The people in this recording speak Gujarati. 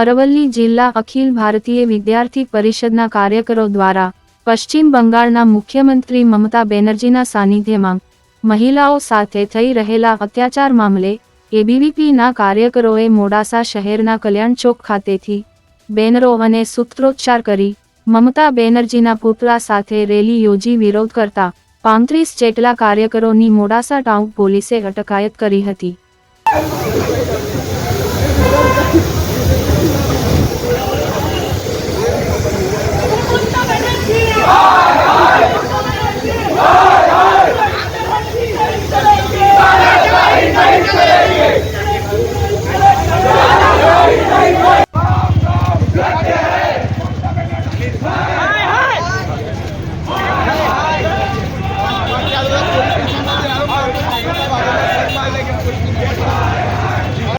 અરવલ્લી જિલ્લા અખિલ ભારતીય વિદ્યાર્થી પરિષદના કાર્યકરો દ્વારા પશ્ચિમ બંગાળના મુખ્યમંત્રી મમતા બેનર્જીના સાનિધ્યમાં મહિલાઓ સાથે થઈ રહેલા અત્યાચાર મામલે એબીવીપીના કાર્યકરોએ મોડાસા શહેરના કલ્યાણ ચોક ખાતેથી બેનરો અને સૂત્રોચ્ચાર કરી મમતા બેનર્જીના પુતળા સાથે રેલી યોજી વિરોધ કરતા પાંત્રીસ જેટલા કાર્યકરોની મોડાસા ટાઉન પોલીસે અટકાયત કરી હતી. Yes,